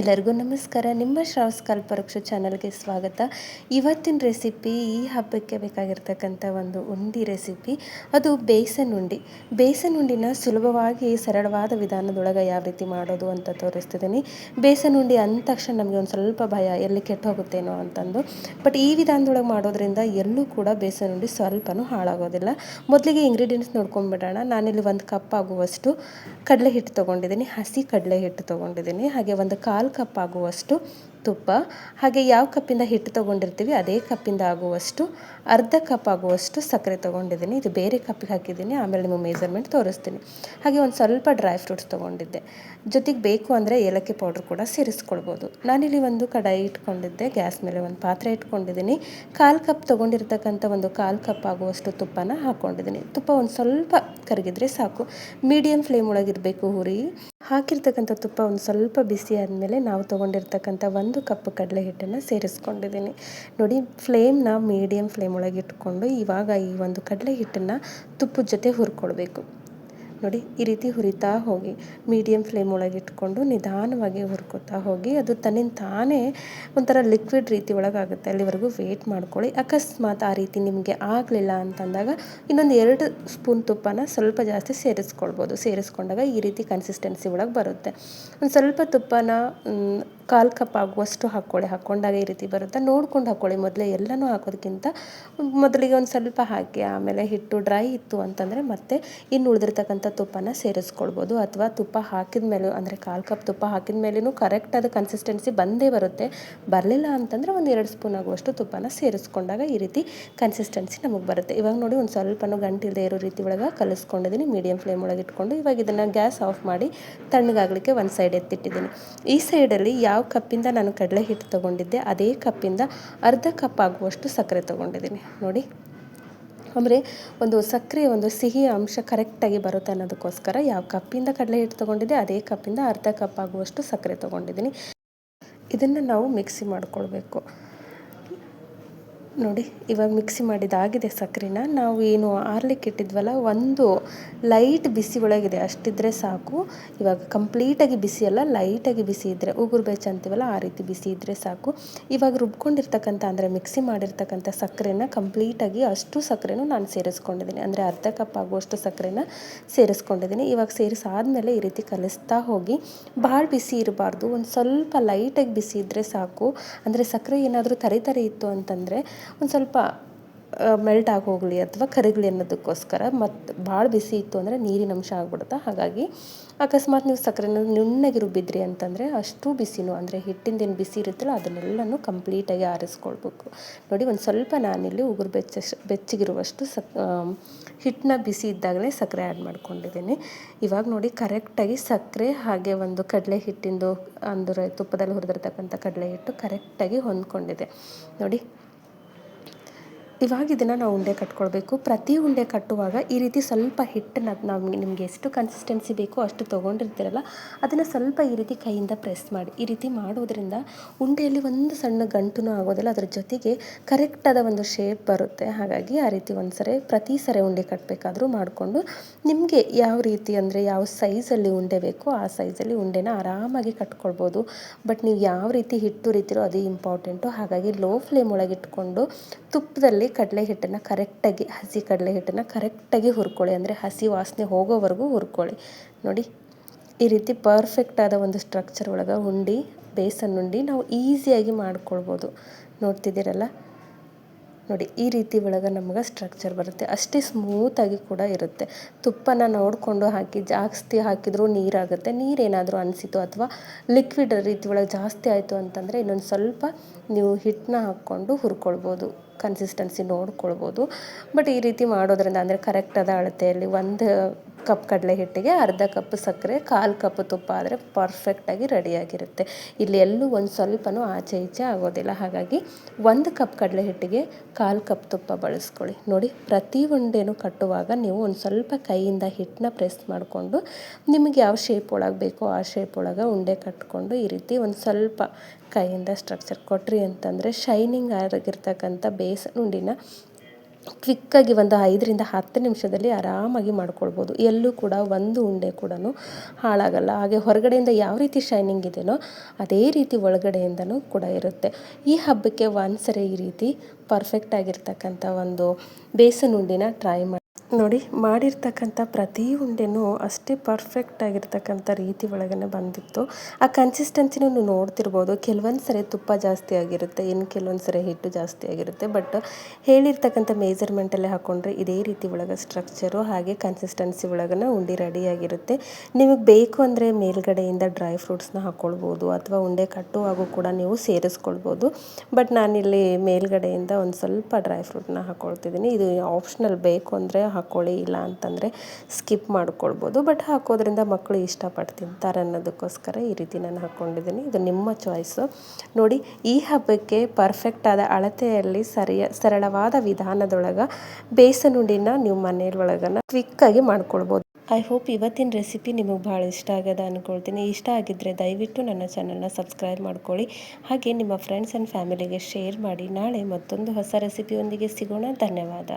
ಎಲ್ಲರಿಗೂ ನಮಸ್ಕಾರ. ನಿಮ್ಮ ಶ್ರಾವ್ಸ್ ಕಲ್ಪವೃಕ್ಷ ಚಾನಲ್ಗೆ ಸ್ವಾಗತ. ಇವತ್ತಿನ ರೆಸಿಪಿ ಈ ಹಬ್ಬಕ್ಕೆ ಬೇಕಾಗಿರ್ತಕ್ಕಂಥ ಒಂದು ಉಂಡಿ ರೆಸಿಪಿ. ಅದು ಬೇಸನ್ ಉಂಡಿ. ಬೇಸನ್ ಉಂಡಿನ ಸುಲಭವಾಗಿ ಸರಳವಾದ ವಿಧಾನದೊಳಗೆ ಯಾವ ರೀತಿ ಮಾಡೋದು ಅಂತ ತೋರಿಸ್ತಿದ್ದೀನಿ ಬೇಸನ್ ಉಂಡಿ ಅಂದ ತಕ್ಷಣ ನಮಗೆ ಒಂದು ಸ್ವಲ್ಪ ಭಯ, ಎಲ್ಲಿ ಕೆಟ್ಟು ಹೋಗುತ್ತೇನೋ ಅಂತಂದು. ಬಟ್ ಈ ವಿಧಾನದೊಳಗೆ ಮಾಡೋದ್ರಿಂದ ಎಲ್ಲೂ ಕೂಡ ಬೇಸನ್ ಉಂಡಿ ಸ್ವಲ್ಪನೂ ಹಾಳಾಗೋದಿಲ್ಲ. ಮೊದಲಿಗೆ ಇಂಗ್ರೀಡಿಯೆಂಟ್ಸ್ ನೋಡ್ಕೊಂಡ್ಬಿಡೋಣ ನಾನಿಲ್ಲಿ ಒಂದು ಕಪ್ ಆಗುವಷ್ಟು ಕಡಲೆ ಹಿಟ್ಟು ತೊಗೊಂಡಿದ್ದೀನಿ ಹಸಿ ಕಡಲೆ ಹಿಟ್ಟು ತೊಗೊಂಡಿದ್ದೀನಿ ಹಾಗೆ ಒಂದು ಕಾಲು ಕಪ್ ಆಗುವಷ್ಟು ತುಪ್ಪ, ಹಾಗೆ ಯಾವ ಕಪ್ಪಿಂದ ಹಿಟ್ಟು ತೊಗೊಂಡಿರ್ತೀವಿ ಅದೇ ಕಪ್ಪಿಂದ ಆಗುವಷ್ಟು, ಅರ್ಧ ಕಪ್ ಆಗುವಷ್ಟು ಸಕ್ಕರೆ ತೊಗೊಂಡಿದ್ದೀನಿ. ಇದು ಬೇರೆ ಕಪ್ಪಿಗೆ ಹಾಕಿದ್ದೀನಿ, ಆಮೇಲೆ ನಿಮಗೆ ಮೆಜರ್ಮೆಂಟ್ ತೋರಿಸ್ತೀನಿ. ಹಾಗೆ ಒಂದು ಸ್ವಲ್ಪ ಡ್ರೈ ಫ್ರೂಟ್ಸ್ ತೊಗೊಂಡಿದ್ದೆ. ಜೊತೆಗೆ ಬೇಕು ಅಂದರೆ ಏಲಕ್ಕಿ ಪೌಡ್ರ್ ಕೂಡ ಸೇರಿಸ್ಕೊಳ್ಬೋದು. ನಾನಿಲ್ಲಿ ಒಂದು ಕಡಾಯಿ ಇಟ್ಕೊಂಡಿದ್ದೆ, ಗ್ಯಾಸ್ ಮೇಲೆ ಒಂದು ಪಾತ್ರೆ ಇಟ್ಕೊಂಡಿದ್ದೀನಿ. ಕಾಲು ಕಪ್ ತೊಗೊಂಡಿರ್ತಕ್ಕಂಥ ಒಂದು ಕಾಲು ಕಪ್ ಆಗುವಷ್ಟು ತುಪ್ಪನ ಹಾಕ್ಕೊಂಡಿದ್ದೀನಿ ತುಪ್ಪ ಒಂದು ಸ್ವಲ್ಪ ಕರಗಿದ್ರೆ ಸಾಕು. ಮೀಡಿಯಂ ಫ್ಲೇಮ್ ಒಳಗಿರಬೇಕು ಹುರಿ. ಹಾಕಿರ್ತಕ್ಕಂಥ ತುಪ್ಪ ಒಂದು ಸ್ವಲ್ಪ ಬಿಸಿ ಆದಮೇಲೆ ನಾವು ತೊಗೊಂಡಿರ್ತಕ್ಕಂಥ ಒಂದು ಕಪ್ ಕಡಲೆ ಹಿಟ್ಟನ್ನು ಸೇರಿಸ್ಕೊಂಡಿದ್ದೀನಿ. ನೋಡಿ, ಫ್ಲೇಮ್ನ ಮೀಡಿಯಮ್ ಫ್ಲೇಮ್ ಒಳಗೆ ಇಟ್ಕೊಂಡು ಇವಾಗ ಈ ಒಂದು ಕಡಲೆ ಹಿಟ್ಟನ್ನು ತುಪ್ಪದ ಜೊತೆ ಹುರ್ಕೊಳ್ಬೇಕು. ನೋಡಿ, ಈ ರೀತಿ ಹುರಿತಾ ಹೋಗಿ ಮೀಡಿಯಮ್ ಫ್ಲೇಮ್ ಒಳಗೆ ಇಟ್ಕೊಂಡು ನಿಧಾನವಾಗಿ ಹುರ್ಕೋತಾ ಹೋಗಿ, ಅದು ತನ್ನಿಂದ ತಾನೇ ಒಂಥರ ಲಿಕ್ವಿಡ್ ರೀತಿ ಒಳಗಾಗುತ್ತೆ. ಅಲ್ಲಿವರೆಗೂ ವೇಟ್ ಮಾಡ್ಕೊಳ್ಳಿ. ಅಕಸ್ಮಾತ್ ಆ ರೀತಿ ನಿಮಗೆ ಆಗಲಿಲ್ಲ ಅಂತಂದಾಗ ಇನ್ನೊಂದು ಎರಡು ಸ್ಪೂನ್ ತುಪ್ಪನ ಸ್ವಲ್ಪ ಜಾಸ್ತಿ ಸೇರಿಸ್ಕೊಳ್ಬೋದು. ಸೇರಿಸ್ಕೊಂಡಾಗ ಈ ರೀತಿ ಕನ್ಸಿಸ್ಟೆನ್ಸಿ ಒಳಗೆ ಬರುತ್ತೆ. ಒಂದು ಸ್ವಲ್ಪ ತುಪ್ಪನ ಕಾಲು ಕಪ್ ಆಗುವಷ್ಟು ಹಾಕ್ಕೊಳ್ಳಿ. ಹಾಕ್ಕೊಂಡಾಗ ಈ ರೀತಿ ಬರುತ್ತೆ? ನೋಡ್ಕೊಂಡು ಹಾಕ್ಕೊಳ್ಳಿ. ಮೊದಲೇ ಎಲ್ಲನೂ ಹಾಕೋದಕ್ಕಿಂತ ಮೊದಲಿಗೆ ಒಂದು ಸ್ವಲ್ಪ ಹಾಕಿ, ಆಮೇಲೆ ಹಿಟ್ಟು ಡ್ರೈ ಇತ್ತು ಅಂತಂದರೆ ಮತ್ತೆ ಇನ್ನು ಉಳಿದಿರ್ತಕ್ಕಂಥ ತುಪ್ಪನ ಸೇರಿಸ್ಕೊಳ್ಬೋದು. ಅಥವಾ ತುಪ್ಪ ಹಾಕಿದ ಮೇಲೂ ಅಂದರೆ ಕಾಲು ಕಪ್ ತುಪ್ಪ ಹಾಕಿದ ಮೇಲೂ ಕರೆಕ್ಟ್ ಅದು ಕನ್ಸಿಸ್ಟೆನ್ಸಿ ಬಂದೇ ಬರುತ್ತೆ. ಬರಲಿಲ್ಲ ಅಂತಂದರೆ ಒಂದು ಎರಡು ಸ್ಪೂನ್ ಆಗುವಷ್ಟು ತುಪ್ಪನ ಸೇರಿಸ್ಕೊಂಡಾಗ ಈ ರೀತಿ ಕನ್ಸಿಸ್ಟೆನ್ಸಿ ನಮಗೆ ಬರುತ್ತೆ. ಇವಾಗ ನೋಡಿ ಒಂದು ಸ್ವಲ್ಪನೂ ಗಂಟಿಲ್ಲದೆ ಇರೋ ರೀತಿ ಒಳಗೆ ಕಲಿಸ್ಕೊಂಡಿದ್ದೀನಿ ಮೀಡಿಯಂ ಫ್ಲೇಮ್ ಒಳಗೆ ಇಟ್ಕೊಂಡು ಇವಾಗ ಇದನ್ನು ಗ್ಯಾಸ್ ಆಫ್ ಮಾಡಿ ತಣ್ಣಗಾಗಲಿಕ್ಕೆ ಒಂದು ಸೈಡ್ ಎತ್ತಿಟ್ಟಿದ್ದೀನಿ ಈ ಸೈಡಲ್ಲಿ ಯಾವ ಕಪ್ಪಿಂದ ನಾನು ಕಡಲೆ ಹಿಟ್ಟು ತೊಗೊಂಡಿದ್ದೆ, ಅದೇ ಕಪ್ಪಿಂದ ಅರ್ಧ ಕಪ್ ಆಗುವಷ್ಟು ಸಕ್ಕರೆ ತೊಗೊಂಡಿದ್ದೀನಿ. ನೋಡಿ. ಅಂದರೆ ಒಂದು ಸಕ್ಕರೆ, ಒಂದು ಸಿಹಿ ಅಂಶ ಕರೆಕ್ಟಾಗಿ ಬರುತ್ತೆ ಅನ್ನೋದಕ್ಕೋಸ್ಕರ ಯಾವ ಕಪ್ಪಿಂದ ಕಡಲೆ ಹಿಟ್ಟು ತೊಗೊಂಡಿದ್ದೆ, ಅದೇ ಕಪ್ಪಿಂದ ಅರ್ಧ ಕಪ್ ಆಗುವಷ್ಟು ಸಕ್ಕರೆ ತೊಗೊಂಡಿದ್ದೀನಿ. ಇದನ್ನು ನಾವು ಮಿಕ್ಸಿ ಮಾಡ್ಕೊಳ್ಬೇಕು. ನೋಡಿ, ಇವಾಗ ಮಿಕ್ಸಿ ಮಾಡಿದಾಗಿದೆ ಸಕ್ಕರೆನ ನಾವು ಏನು ಆರ್ಲಿಕ್ಕೆ ಇಟ್ಟಿದ್ವಲ್ಲ, ಒಂದು ಲೈಟ್ ಬಿಸಿ ಒಳಗಿದೆ. ಅಷ್ಟಿದ್ರೆ ಸಾಕು. ಇವಾಗ ಕಂಪ್ಲೀಟಾಗಿ ಬಿಸಿ ಅಲ್ಲ, ಲೈಟಾಗಿ ಬಿಸಿ ಇದ್ದರೆ ಉಗುರು ಬೆಚ್ಚ ಅಂತೀವಲ್ಲ, ಆ ರೀತಿ ಬಿಸಿ ಇದ್ದರೆ ಸಾಕು. ಇವಾಗ ರುಬ್ಕೊಂಡಿರ್ತಕ್ಕಂಥ, ಅಂದರೆ ಮಿಕ್ಸಿ ಮಾಡಿರ್ತಕ್ಕಂಥ ಸಕ್ಕರೆನ ಕಂಪ್ಲೀಟಾಗಿ ಅಷ್ಟು ಸಕ್ಕರೆನೂ ನಾನು ಸೇರಿಸ್ಕೊಂಡಿದ್ದೀನಿ. ಅಂದರೆ ಅರ್ಧ ಕಪ್ ಆಗುವಷ್ಟು ಸಕ್ಕರೆನ ಸೇರಿಸ್ಕೊಂಡಿದ್ದೀನಿ. ಇವಾಗ ಸೇರಿಸಾದ್ಮೇಲೆ ಈ ರೀತಿ ಕಲಿಸ್ತಾ ಹೋಗಿ, ಭಾಳ ಬಿಸಿ ಇರಬಾರ್ದು. ಒಂದು ಸ್ವಲ್ಪ ಲೈಟಾಗಿ ಬಿಸಿ ಇದ್ದರೆ ಸಾಕು. ಅಂದರೆ ಸಕ್ಕರೆ ಏನಾದರೂ ತರಿ ಇತ್ತು ಅಂತಂದರೆ ಒಂದು ಸ್ವಲ್ಪ ಮೆಲ್ಟ್ ಆಗಿ ಹೋಗಲಿ ಅಥವಾ ಕರಗಲಿ ಅನ್ನೋದಕ್ಕೋಸ್ಕರ ಮತ್ತು ಭಾಳ ಬಿಸಿ ಇತ್ತು ಅಂದರೆ ನೀರಿನ ಅಂಶ ಆಗ್ಬಿಡುತ್ತೆ? ಹಾಗಾಗಿ ಅಕಸ್ಮಾತ್ ನೀವು ಸಕ್ಕರೆನ ನುಣ್ಣಗೆ ರುಬ್ಬಿದ್ರಿ ಅಂತಂದರೆ ಅಷ್ಟು ಬಿಸಿನೂ ಅಂದರೆ ಹಿಟ್ಟಿಂದೇನು ಬಿಸಿ ಇರುತ್ತಲ್ಲ ಅದನ್ನೆಲ್ಲನೂ ಕಂಪ್ಲೀಟಾಗಿ ಆರಿಸ್ಕೊಳ್ಬೇಕು. ನೋಡಿ ಒಂದು ಸ್ವಲ್ಪ ನಾನಿಲ್ಲಿ ಉಗುರು ಬೆಚ್ಚ, ಬೆಚ್ಚಗಿರುವಷ್ಟು ಸಕ್ ಹಿಟ್ಟನ್ನ ಬಿಸಿ ಇದ್ದಾಗಲೇ ಸಕ್ಕರೆ ಆ್ಯಡ್ ಮಾಡ್ಕೊಂಡಿದ್ದೀನಿ. ಇವಾಗ ನೋಡಿ ಕರೆಕ್ಟಾಗಿ ಸಕ್ಕರೆ ಹಾಗೆ ಒಂದು ಕಡಲೆ ಹಿಟ್ಟಿಂದು ಅಂದರೆ ತುಪ್ಪದಲ್ಲಿ ಹುರಿದಿರ್ತಕ್ಕಂಥ ಕಡಲೆ ಹಿಟ್ಟು ಕರೆಕ್ಟಾಗಿ ಹೊಂದ್ಕೊಂಡಿದೆ. ನೋಡಿ ಇವಾಗ ಇದನ್ನು ನಾವು ಉಂಡೆ ಕಟ್ಕೊಳ್ಬೇಕು. ಪ್ರತಿ ಉಂಡೆ ಕಟ್ಟುವಾಗ ಈ ರೀತಿ ಸ್ವಲ್ಪ ಹಿಟ್ಟನ್ನು ನಾವು ನಿಮಗೆ ಎಷ್ಟು ಕನ್ಸಿಸ್ಟೆನ್ಸಿ ಬೇಕೋ ಅಷ್ಟು ತೊಗೊಂಡಿರ್ತೀರಲ್ಲ, ಅದನ್ನು ಸ್ವಲ್ಪ ಈ ರೀತಿ ಕೈಯಿಂದ ಪ್ರೆಸ್ ಮಾಡಿ. ಈ ರೀತಿ ಮಾಡೋದ್ರಿಂದ ಉಂಡೆಯಲ್ಲಿ ಒಂದು ಸಣ್ಣ ಗಂಟು ಆಗೋದಿಲ್ಲ, ಅದರ ಜೊತೆಗೆ ಕರೆಕ್ಟಾದ ಒಂದು ಶೇಪ್ ಬರುತ್ತೆ. ಹಾಗಾಗಿ ಆ ರೀತಿ ಒಂದು ಸರಿ ಪ್ರತಿ ಸರಿ ಉಂಡೆ ಕಟ್ಟಬೇಕಾದ್ರೂ ಮಾಡಿಕೊಂಡು ನಿಮಗೆ ಯಾವ ರೀತಿ ಅಂದರೆ ಯಾವ ಸೈಜಲ್ಲಿ ಉಂಡೆ ಬೇಕೋ ಆ ಸೈಜಲ್ಲಿ ಉಂಡೆನ ಆರಾಮಾಗಿ ಕಟ್ಕೊಳ್ಬೋದು. ಬಟ್ ನೀವು ಯಾವ ರೀತಿ ಹಿಟ್ಟು ರೀತಿರೋ ಅದೇ ಇಂಪಾರ್ಟೆಂಟು ಹಾಗಾಗಿ ಲೋ ಫ್ಲೇಮ್ ಒಳಗೆ ಇಟ್ಕೊಂಡು ತುಪ್ಪದಲ್ಲಿ ಕಡಲೆ ಹಿಟ್ಟನ್ನು ಕರೆಕ್ಟಾಗಿ, ಹಸಿ ಕಡಲೆ ಹಿಟ್ಟನ್ನು ಕರೆಕ್ಟಾಗಿ ಹುರ್ಕೊಳ್ಳಿ. ಅಂದರೆ ಹಸಿ ವಾಸನೆ ಹೋಗೋವರೆಗೂ ಹುರ್ಕೊಳ್ಳಿ. ನೋಡಿ, ಈ ರೀತಿ ಪರ್ಫೆಕ್ಟಾದ ಒಂದು ಸ್ಟ್ರಕ್ಚರ್ ಒಳಗೆ ಉಂಡಿ, ಬೇಸನ್ ಉಂಡಿ ನಾವು ಈಸಿಯಾಗಿ ಮಾಡ್ಕೊಳ್ಬೋದು. ನೋಡ್ತಿದ್ದೀರಲ್ಲ? ನೋಡಿ, ಈ ರೀತಿ ಒಳಗೆ ನಮ್ಗೆ ಸ್ಟ್ರಕ್ಚರ್ ಬರುತ್ತೆ. ಅಷ್ಟೇ ಸ್ಮೂತಾಗಿ ಕೂಡ ಇರುತ್ತೆ. ತುಪ್ಪನ ನೋಡಿಕೊಂಡು ಹಾಕಿ, ಜಾಸ್ತಿ ಹಾಕಿದರೂ ನೀರಾಗುತ್ತೆ. ನೀರೇನಾದರೂ ಅನಿಸಿತು ಅಥವಾ ಲಿಕ್ವಿಡ್ ರೀತಿ ಒಳಗೆ ಜಾಸ್ತಿ ಆಯಿತು ಅಂತಂದರೆ ಇನ್ನೊಂದು ಸ್ವಲ್ಪ ನೀವು ಹಿಟ್ಟನ್ನ ಹಾಕ್ಕೊಂಡು ಹುರ್ಕೊಳ್ಬೋದು. ಕನ್ಸಿಸ್ಟೆನ್ಸಿ ನೋಡ್ಕೊಳ್ಬೋದು. ಬಟ್ ಈ ರೀತಿ ಮಾಡೋದ್ರಿಂದ ಅಂದರೆ ಕರೆಕ್ಟಾದ ಅಳತೆಯಲ್ಲಿ ಒಂದು ಕಪ್ ಕಡಲೆ ಹಿಟ್ಟಿಗೆ ಅರ್ಧ ಕಪ್ ಸಕ್ಕರೆ, ಕಾಲು ಕಪ್ ತುಪ್ಪ ಆದರೆ ಪರ್ಫೆಕ್ಟಾಗಿ ರೆಡಿಯಾಗಿರುತ್ತೆ ಇಲ್ಲಿ ಎಲ್ಲೂ ಒಂದು ಸ್ವಲ್ಪನೂ ಆಚೆ ಈಚೆ ಆಗೋದಿಲ್ಲ. ಹಾಗಾಗಿ ಒಂದು ಕಪ್ ಕಡಲೆ ಹಿಟ್ಟಿಗೆ ಕಾಲು ಕಪ್ ತುಪ್ಪ ಬಳಸ್ಕೊಳ್ಳಿ. ನೋಡಿ, ಪ್ರತಿ ಉಂಡೆನೂ ಕಟ್ಟುವಾಗ ನೀವು ಒಂದು ಸ್ವಲ್ಪ ಕೈಯಿಂದ ಹಿಟ್ಟನ್ನ ಪ್ರೆಸ್ ಮಾಡಿಕೊಂಡು ನಿಮಗೆ ಯಾವ ಶೇಪ್ ಒಳಗೆ ಬೇಕೋ ಆ ಶೇಪ್ ಒಳಗೆ ಉಂಡೆ ಕಟ್ಕೊಂಡು ಈ ರೀತಿ ಒಂದು ಸ್ವಲ್ಪ ಕೈಯಿಂದ ಸ್ಟ್ರಕ್ಚರ್ ಕೊಟ್ರಿ ಅಂತಂದರೆ ಶೈನಿಂಗ್ ಆಗಿರ್ತಕ್ಕಂಥ ಬೇಸನ್ ಉಂಡಿನ ಕ್ವಿಕ್ಕಾಗಿ ಒಂದು ಐದರಿಂದ ಹತ್ತು ನಿಮಿಷದಲ್ಲಿ ಆರಾಮಾಗಿ ಮಾಡ್ಕೊಳ್ಬೋದು. ಎಲ್ಲೂ ಕೂಡ ಒಂದು ಉಂಡೆ ಕೂಡ ಹಾಳಾಗಲ್ಲ. ಹಾಗೆ ಹೊರಗಡೆಯಿಂದ ಯಾವ ರೀತಿ ಶೈನಿಂಗ್ ಇದೆಯೋ ಅದೇ ರೀತಿ ಒಳಗಡೆಯಿಂದನೂ ಕೂಡ ಇರುತ್ತೆ. ಈ ಹಬ್ಬಕ್ಕೆ ಒಂದ್ಸರಿ ಈ ರೀತಿ ಪರ್ಫೆಕ್ಟ್ ಆಗಿರ್ತಕ್ಕಂಥ ಒಂದು ಬೇಸನ್ ಉಂಡಿನ ಟ್ರೈ ಮಾಡಿ ನೋಡಿ, ಮಾಡಿರ್ತಕ್ಕಂಥ ಪ್ರತಿ ಉಂಡೆನೂ ಅಷ್ಟೇ ಪರ್ಫೆಕ್ಟ್ ಆಗಿರ್ತಕ್ಕಂಥ ರೀತಿ ಒಳಗನೆ ಬಂದಿತ್ತು. ಆ ಕನ್ಸಿಸ್ಟೆನ್ಸಿನೂ ನೀವು ನೋಡ್ತಿರ್ಬೋದು. ಕೆಲವೊಂದು ಸರಿ ತುಪ್ಪ ಜಾಸ್ತಿ ಆಗಿರುತ್ತೆ ಇನ್ನು ಕೆಲವೊಂದು ಸರಿ ಹಿಟ್ಟು ಜಾಸ್ತಿ ಆಗಿರುತ್ತೆ ಬಟ್ ಹೇಳಿರ್ತಕ್ಕಂಥ ಮೇಜರ್ಮೆಂಟಲ್ಲೇ ಹಾಕ್ಕೊಂಡ್ರೆ ಇದೇ ರೀತಿ ಒಳಗೆ ಸ್ಟ್ರಕ್ಚರು ಹಾಗೆ ಕನ್ಸಿಸ್ಟೆನ್ಸಿ ಒಳಗೇ ಉಂಡೆ ರೆಡಿಯಾಗಿರುತ್ತೆ ನಿಮಗೆ ಬೇಕು ಅಂದರೆ ಮೇಲ್ಗಡೆಯಿಂದ ಡ್ರೈ ಫ್ರೂಟ್ಸ್ನ ಹಾಕ್ಕೊಳ್ಬೋದು ಅಥವಾ ಉಂಡೆ ಕಟ್ಟುವಾಗೂ ಕೂಡ ನೀವು ಸೇರಿಸ್ಕೊಳ್ಬೋದು. ಬಟ್ ನಾನಿಲ್ಲಿ ಮೇಲ್ಗಡೆಯಿಂದ ಒಂದು ಸ್ವಲ್ಪ ಡ್ರೈ ಫ್ರೂಟ್ನ ಹಾಕ್ಕೊಳ್ತಿದ್ದೀನಿ ಇದು ಆಪ್ಷನಲ್ ಬೇಕು ಅಂದರೆ ಹಾಕ್ಕೊಳ್ಳಿ ಇಲ್ಲ ಅಂತಂದರೆ ಸ್ಕಿಪ್ ಮಾಡ್ಕೊಳ್ಬೋದು. ಬಟ್ ಹಾಕೋದ್ರಿಂದ ಮಕ್ಕಳು ಇಷ್ಟಪಟ್ಟು ತಿಂತಾರೆ ಅನ್ನೋದಕ್ಕೋಸ್ಕರ ಈ ರೀತಿ ನಾನು ಹಾಕ್ಕೊಂಡಿದ್ದೀನಿ ಇದು ನಿಮ್ಮ ಚಾಯ್ಸು ನೋಡಿ, ಈ ಹಬ್ಬಕ್ಕೆ ಪರ್ಫೆಕ್ಟ್ ಆದ ಅಳತೆಯಲ್ಲಿ ಸರಿಯ, ಸರಳವಾದ ವಿಧಾನದೊಳಗೆ ಬೇಸನ್ ಉಂಡಿನ ನೀವು ಮನೆಯೊಳಗನ ಕ್ವಿಕ್ಕಾಗಿ ಮಾಡ್ಕೊಳ್ಬೋದು. ಐ ಹೋಪ್ ಇವತ್ತಿನ ರೆಸಿಪಿ ನಿಮಗೆ ಭಾಳ ಇಷ್ಟ ಆಗ್ಯದ ಅಂದ್ಕೊಳ್ತೀನಿ ಇಷ್ಟ ಆಗಿದ್ದರೆ ದಯವಿಟ್ಟು ನನ್ನ ಚಾನಲ್ನ ಸಬ್ಸ್ಕ್ರೈಬ್ ಮಾಡ್ಕೊಳ್ಳಿ. ಹಾಗೆ ನಿಮ್ಮ ಫ್ರೆಂಡ್ಸ್ ಆ್ಯಂಡ್ ಫ್ಯಾಮಿಲಿಗೆ ಶೇರ್ ಮಾಡಿ. ನಾಳೆ ಮತ್ತೊಂದು ಹೊಸ ರೆಸಿಪಿಯೊಂದಿಗೆ ಸಿಗೋಣ. ಧನ್ಯವಾದ.